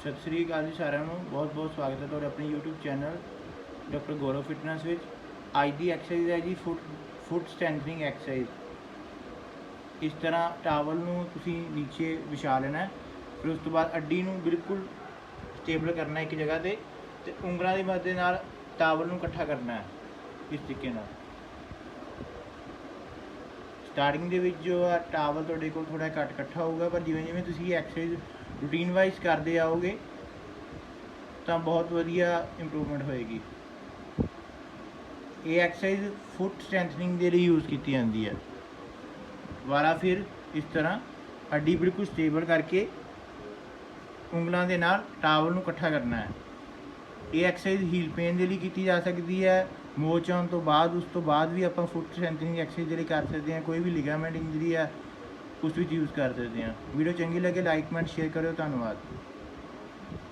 ਸਤਿ ਸ੍ਰੀ ਅਕਾਲ ਜੀ ਸਾਰਿਆਂ ਨੂੰ। ਬਹੁਤ ਬਹੁਤ ਸਵਾਗਤ ਹੈ ਤੁਹਾਡੇ ਆਪਣੇ YouTube channel doctor Gaurav fitness ਵਿੱਚ। ਅੱਜ ਦੀ ਐਕਸਰਸਾਈਜ਼ ਹੈ ਜੀ ਫੁੱਟ ਫੁੱਟ ਸਟ੍ਰੈਂਥਨਿੰਗ ਐਕਸਰਸਾਈਜ਼ ਇਸ ਤਰ੍ਹਾਂ ਟਾਵਲ ਨੂੰ ਤੁਸੀਂ ਨੀਚੇ ਵਿਛਾ ਲੈਣਾ ਫਿਰ ਉਸ ਤੋਂ ਬਾਅਦ ਅੱਡੀ ਨੂੰ ਬਿਲਕੁਲ ਸਟੇਬਲ ਕਰਨਾ ਇੱਕ ਜਗ੍ਹਾ ਤੇ ਤੇ ਉਂਗਲਾਂ ਦੀ ਮਦਦ ਨਾਲ ਟਾਵਲ ਨੂੰ ਇਕੱਠਾ ਕਰਨਾ ਹੈ ਇਸ ਤਰੀਕੇ ਨਾਲ। ਸਟਾਰਟਿੰਗ ਦੇ ਵਿੱਚ ਜੋ ਆ ਟਾਵਲ ਤੁਹਾਡੇ ਕੋਲ ਥੋੜਾ ਘੱਟ ਇਕੱਠਾ ਹੋਊਗਾ, ਪਰ ਜਿਵੇਂ ਜਿਵੇਂ ਤੁਸੀਂ ਐਕਸਰਸਾਈਜ਼ ਰੂਟੀਨ ਵਾਈਜ਼ ਕਰਦੇ ਆਓਗੇ, ਤਾਂ ਬਹੁਤ ਵਧੀਆ ਇੰਪਰੂਵਮੈਂਟ ਹੋਏਗੀ। ਇਹ ਐਕਸਰਸਾਈਜ਼ ਫੁੱਟ ਸਟਰੈਂਥਨਿੰਗ ਦੇ ਲਈ ਯੂਜ਼ ਕੀਤੀ ਜਾਂਦੀ ਹੈ। ਦੁਬਾਰਾ ਫਿਰ ਇਸ ਤਰ੍ਹਾਂ ਹੱਡੀ ਬਿਲਕੁਲ ਸਟੇਬਲ ਕਰਕੇ ਉਂਗਲਾਂ ਦੇ ਨਾਲ ਟਾਵਲ ਨੂੰ ਇਕੱਠਾ ਕਰਨਾ ਹੈ। ਇਹ ਐਕਸਰਸਾਈਜ਼ ਹੀਲ ਪੇਨ ਦੇ ਲਈ ਕੀਤੀ ਜਾ ਸਕਦੀ ਹੈ। ਮੋਚ ਆਉਣ ਤੋਂ ਬਾਅਦ, ਉਸ ਤੋਂ ਬਾਅਦ ਵੀ ਆਪਾਂ ਫੁੱਟ ਸਟਰੈਂਥਨਿੰਗ ਐਕਸਰਸਾਈਜ਼ ਦੇ ਲਈ ਕਰ ਸਕਦੇ ਹਾਂ। ਕੋਈ ਵੀ ਲਿਗਾਮੈਂਟ ਇੰਜਰੀ ਹੈ ਉਸ ਵਿੱਚ ਯੂਜ਼ ਕਰ ਸਕਦੇ ਹਾਂ। ਵੀਡੀਓ ਚੰਗੀ ਲੱਗੇ ਲਾਈਕ ਕਮੈਂਟ ਸ਼ੇਅਰ ਕਰਿਓ। ਧੰਨਵਾਦ।